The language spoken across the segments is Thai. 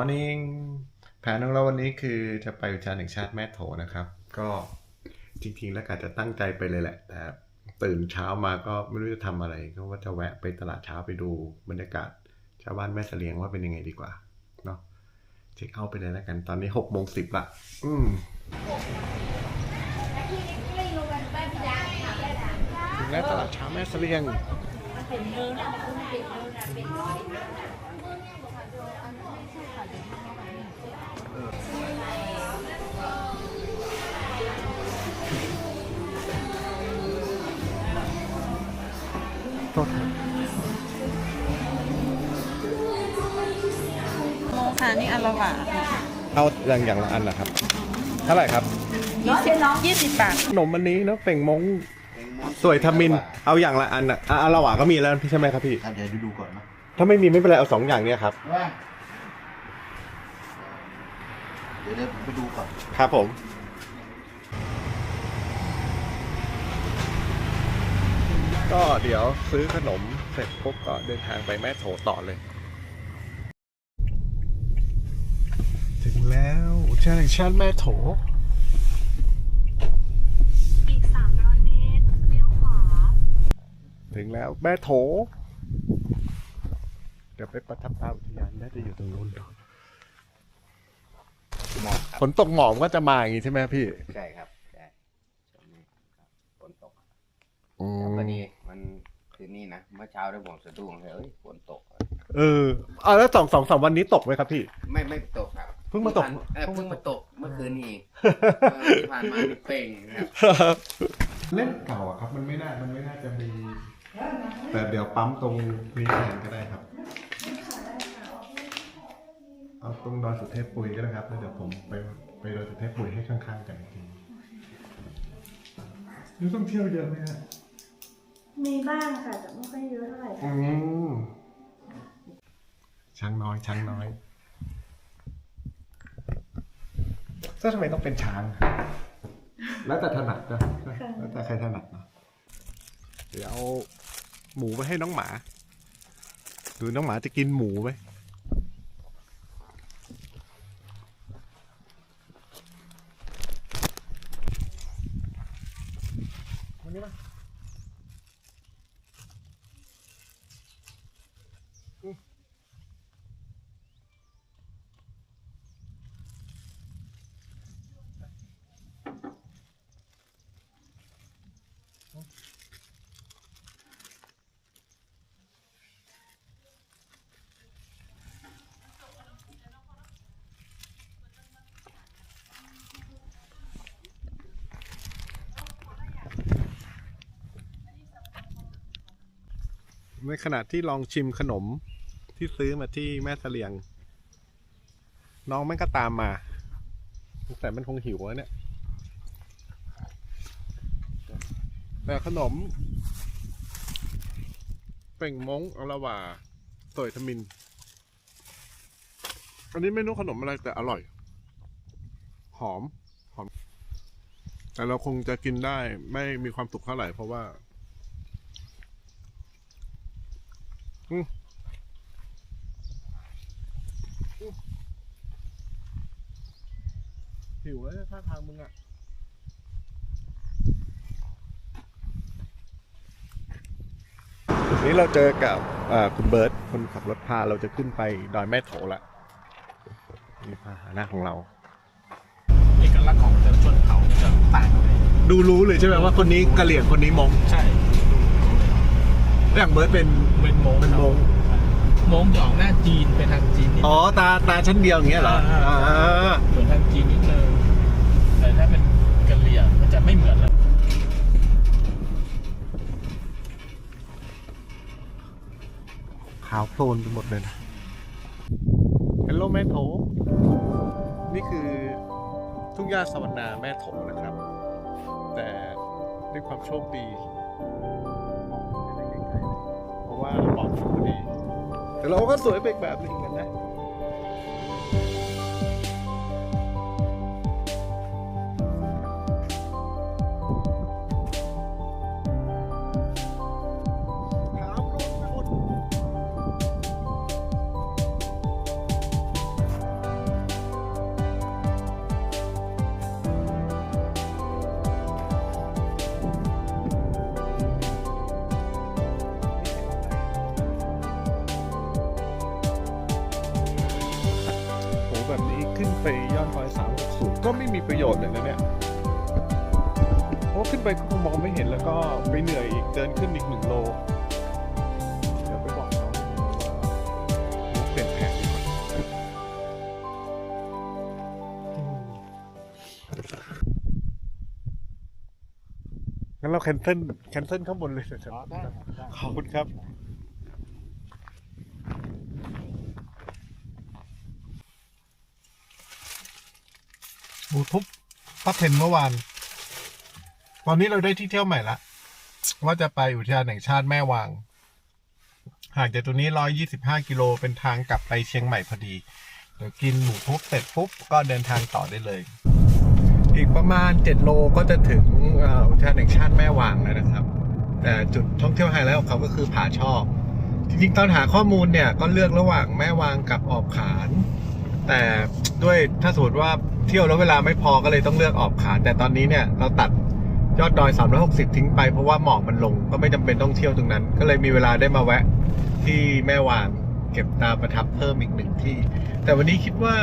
Morning แผนของเราวันนี้คือจะไปอุทยานแห่งชาติแม่โถนะครับ ก็จริงๆ แล้วกะจะตั้งใจไปเลยแหละ แต่ตื่นเช้ามาก็ไม่รู้จะทำอะไร ก็ว่าจะแวะไปตลาดเช้าไปดูบรรยากาศชาวบ้านแม่เสลียงว่าเป็นยังไงดีกว่าเนาะเช็คเอาท์ไปเลยแล้วกันตอนนี้หกโมงสิบละอืมถึงแล้วตลาดเช้าแม่เสลียง โมค่ะนี่อันละหวาเอาอย่างอย่างละอันนะครับเท่าไหร่ครับยี่สิบยี่สิบบาทขนมอันนี้เนาะเป่งมงสวยทมินเอาอย่างละอันอะอะอาละหวาก็มีแล้วพี่ใช่ไหมครับพี่อะเดี๋ยวดูดูก่อนนะถ้าไม่มีไม่เป็นไรเอาสองอย่างเนี้ยครับว่าเดี๋ยวเดี๋ยวผมไปดูก่อนครับผมก็เดี๋ยวซื้อขนมเสร็จปุ๊บก็เดินทางไปแม่โถต่อเลย แล้วอุทยานแห่งชาติแม่โถ อีก 300 เมตรเลี้ยวขวา ถึงแล้วแม่โถ เดี๋ยวไปประทับตาอุทยานน่าจะอยู่ตรงนู้นหมอกครับฝนตกหมอกก็จะมาอย่างงี้ใช่ไหมพี่ใช่ครับใช่ช่วงนี้ครับฝนตกอืแต่พอมดีมันคืนนี้นะเมื่อเช้าได้ผมสะดุ้งเลยเอ้ยฝนตก เอออ่าแล้วสองสองสามวันนี้ตกไหมครับพี่ ไม่ไม่ตกครับ เพิ่งมาตกเออเพิ่งมาตกเมื่อคืนนี้เองเออที่ผ่านมานี่เป่งครับ เล่นเก่าอะครับมันไม่น่ามันไม่น่าจะมี แต่เดี๋ยวปั๊มตรงนี้แทนก็ได้ครับ เอาตรงดอยสุเทพปุยก็ได้ครับแล้วเดี๋ยวผมไปไปดอยสุเทพปุยให้ข้างๆกันอีกทีนี่ต้องเที่ยวเยอะไหมฮะมีบ้างค่ะแต่ไม่ค่อยเยอะเท่าไหร่ อืมช้างน้อยช้างน้อย แล้วทำไมต้องเป็นช้าง แล้วแต่ถนัดนะแล้วแต่ใครถนัดเนาะเดี๋ยวเอาหมูไปให้น้องหมา ดูน้องหมาจะกินหมูไหมวันนี้มา ในขณะที่ลองชิมขนมที่ซื้อมาที่แม่เสลียง น้องแมันก็ตามมาแต่มันคงหิวแล้วเนี่ยแต่ขนม เป่งมงอลาวาตอยทมิน อันนี้ไม่รู้ขนมอะไรแต่อร่อย หอม หอม แต่เราคงจะกินได้ไม่มีความสุขเท่าไหร่เพราะว่า หิวแล้วเนี่ยท่าทางมึงอะนี้เราเจอกับอ่าคุณเบิร์ตคนขับรถพาเราจะขึ้นไปดอยแม่โถละนี่พาหนะของเราเอกลักษณ์ของแต่ละชนเผ่าจะต่างกันเลยดูรู้เลยใช่ไหมว่าคนนี้กะเหลี่ยงคนนี้มงใช่ อย่างเบิร์ตเป็นเป็นโมงเป็นมงโมงจะออกหน้าจีนเป็นทางจีนนิดอ๋อตาตาชั้นเดียวอย่างเงี้ยเหรออ่าเหมือนทางจีนนิดนึงแต่ถ้าเป็นกะเหรี่ยงมันจะไม่เหมือนแล้วขาวโพลนไปหมดเลยนะเฮลโลแม่โถนี่คือทุ่งหญ้าสวรรณาแม่โถนะครับ แต่ด้วยความโชคดี เพราะว่าหมอกพอดี แต่เราก็สวยไปอีกแบบหนึงกันนะ ม่มีประโยชน์เลยนะเนี่ยเพราะขึ้นไปก็มองไม่เห็นแล้วก็ไปเหนื่อยอีกเดินขึ้นอีกหนึ่งโลเดี๋ยวไปบอกเขาว่าเปลี่ยนแผนดีกว่าอืมงั้นเราแคนเซิลแคนเซิลข้างบนเลยนะครับขอบคุณครับ หมูทุบป้าเพนเมื่อวาน ตอนนี้เราได้ที่เที่ยวใหม่ละ ว่าจะไปอุทยานแห่งชาติแม่วาง ห่างจากตัวนี้ร้อยยี่สิบห้ากิโลเป็นทางกลับไปเชียงใหม่พอดี เดี๋ยวกินหมูทุบเสร็จปุ๊บ ก็เดินทางต่อได้เลย อีกประมาณ7โลก็จะถึงอุทยานแห่งชาติแม่วางแล้วนะครับ แต่จุดท่องเที่ยวไฮไลท์ของเขาก็คือผาชอบจริงๆตอนหาข้อมูลเนี่ยก็เลือกระหว่างแม่วางกับออบขาน แต่ด้วยถ้าสมมติว่า เที่ยวแล้วเวลาไม่พอก็เลยต้องเลือกออบขาแต่ตอนนี้เนี่ยเราตัดยอดดอย 360 ทิ้งไปเพราะว่าหมอกมันลงก็ไม่จำเป็นต้องเที่ยวตรงนั้น ก็เลยมีเวลาได้มาแวะที่แม่วางเก็บตาประทับเพิ่มอีกหนึ่งที่ แต่วันนี้คิดว่า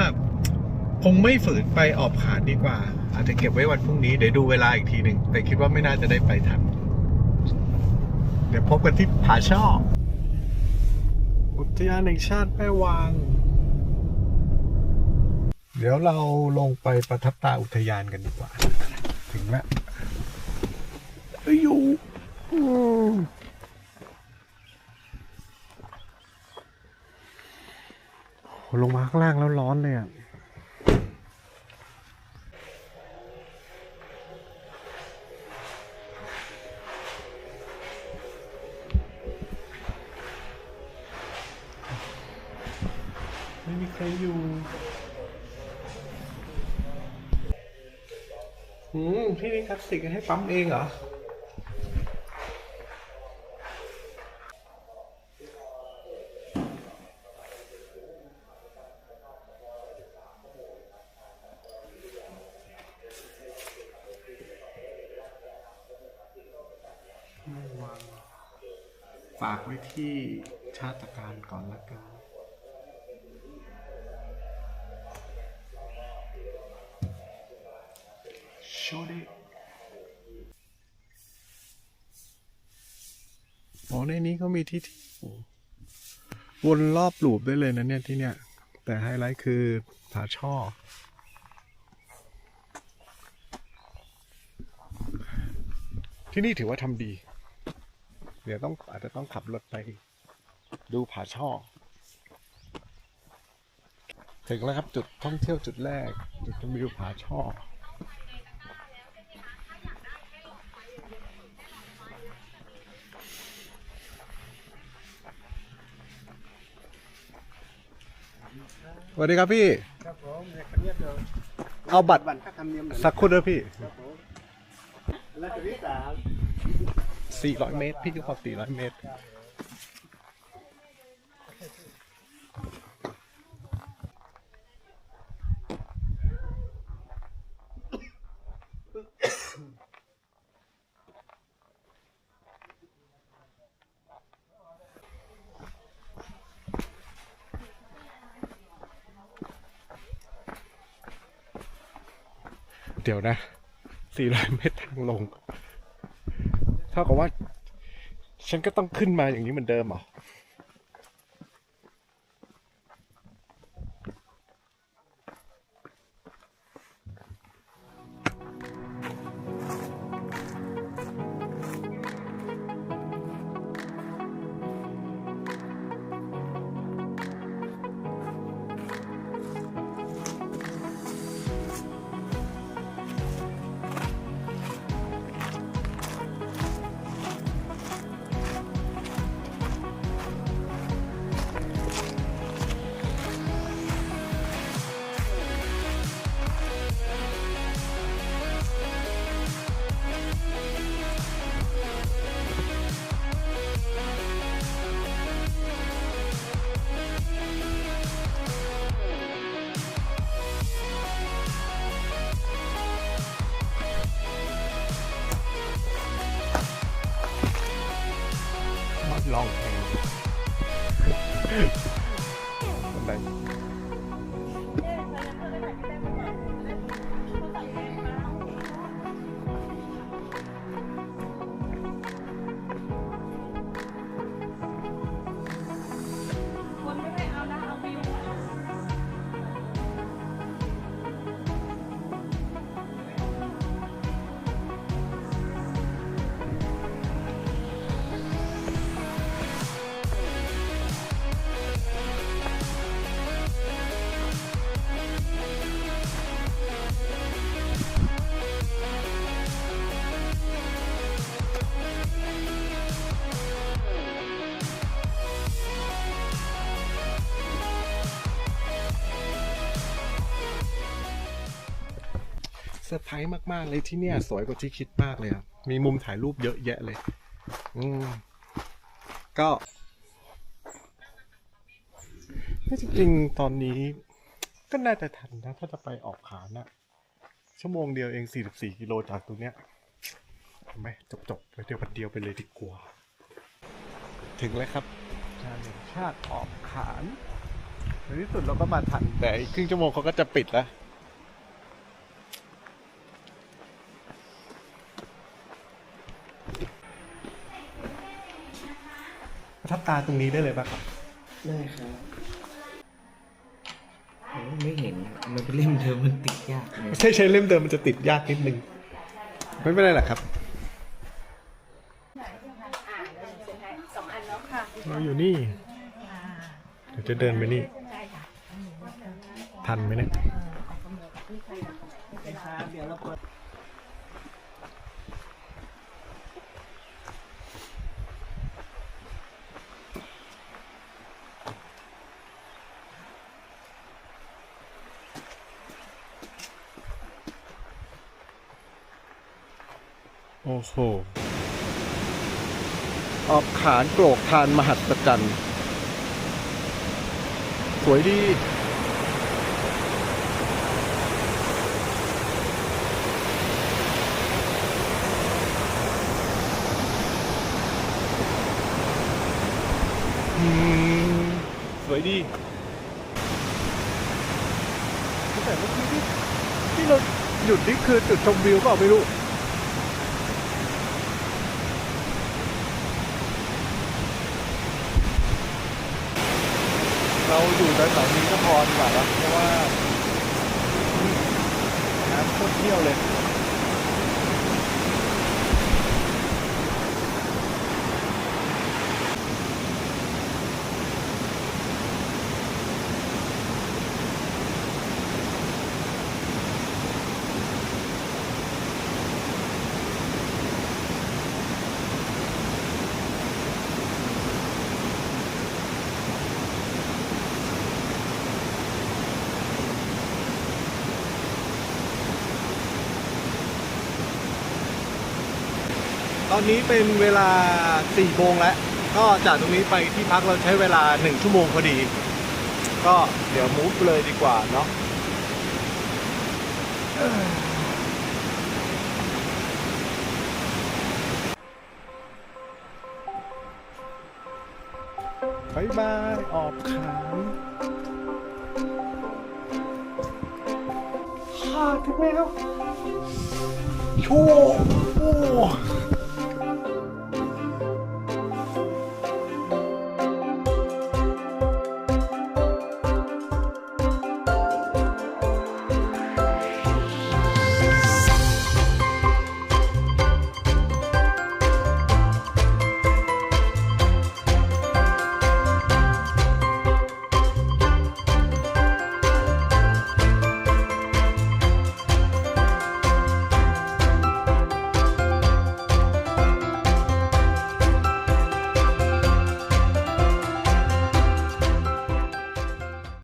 คงไม่ฝืนไปออบขานดีกว่า อาจจะเก็บไว้วันพรุ่งนี้เดี๋ยวดูเวลาอีกทีหนึ่งแต่คิดว่าไม่น่าจะได้ไปทัน เดี๋ยวพบกันที่ผาช่ออุทยานแห่งชาติแม่วาง เดี๋ยวเราลงไปประทับตาอุทยานกันดีกว่า ถึงแล้วอยู่ลงมาข้างล่างแล้วร้อนเลยอะ พี่นี่คลาสสิกให้ปั๊มเองเหรอฝากไว้ที่ชาติการก่อนละกัน อ๋อในนี้เขามีที่ที่วนรอบหลูปได้เลยนะเนี่ยที่เนี่ย แต่ไฮไลท์คือผาช่อ ที่นี่ถือว่าทำดี เดี๋ยวต้องอาจจะต้องขับรถไป ดูผาช่อ ถึงแล้วครับจุดท่องเที่ยวจุดแรก จุดชมวิวผาช่อ สวัสดีครับพี่ ครับผมเรียกเรียกเดิมเอาบัตรบัตรค่าธรรมเนียมหน่อยสักครู่เด้อพี่แล้วจะที่สาม 400 เมตร พี่ก็พอ400 เมตร เดี๋ยวนะ 400 เมตรทางลง เท่ากับว่า ฉันก็ต้องขึ้นมาอย่างนี้เหมือนเดิมเหรอ อร์ไพรส์มาก ๆ เลยที่เนี่ย สวยกว่าที่คิดมากเลยอะมีมุมถ่ายรูปเยอะแยะเลย อืมก็จริงๆตอนนี้ก็น่าจะทันนะ ถ้าจะไปออกขานอะชั่วโมงเดียวเอง 44 กิโลจากตรงเนี้ยทำไหมจบๆไปเดียววันเดียวไปเลยดีกว่า ถึงแล้วครับงานแห่งชาติออกขานในที่สุดเราก็มาทันแต่อีกครึ่งชั่วโมงเขาก็จะปิดแล้ว ตาตรงนี้ได้เลยป่ะครับ ได้ครับโอ้ไม่เห็นอะมันเป็นเล่มเดิมมันติดยากเลยไม่ใช่ใช้เล่มเดิมมันจะติดยากนิดนึง ไม่เป็นไรหรอกครับเราอยู่นี่เดี๋ยวจะเดินไปนี่ ทันไหมเนี่ย โอ้โหออกขานโกรกทานมหัศจรรย์สวยดีอืมสวยดีแต่เมื่อกี้ที่ที่เราหยุดนี่คือจุดชมวิวเปล่าไม่รู้ เราอยู่แถวๆนี้ก็พอดีกว่าเพราะว่าน้ำโคตรเที่ยวเลย อนนี้เป็นเวลา4โมงแล้ว ก็จากตรงนี้ไปที่พักเราใช้เวลา 1 ชั่วโมงพอดี ก็เดี๋ยวมูฟเลยดีกว่าเนาะบายบาย ออกขานฮ่าถึงแล้วโชว์โอ้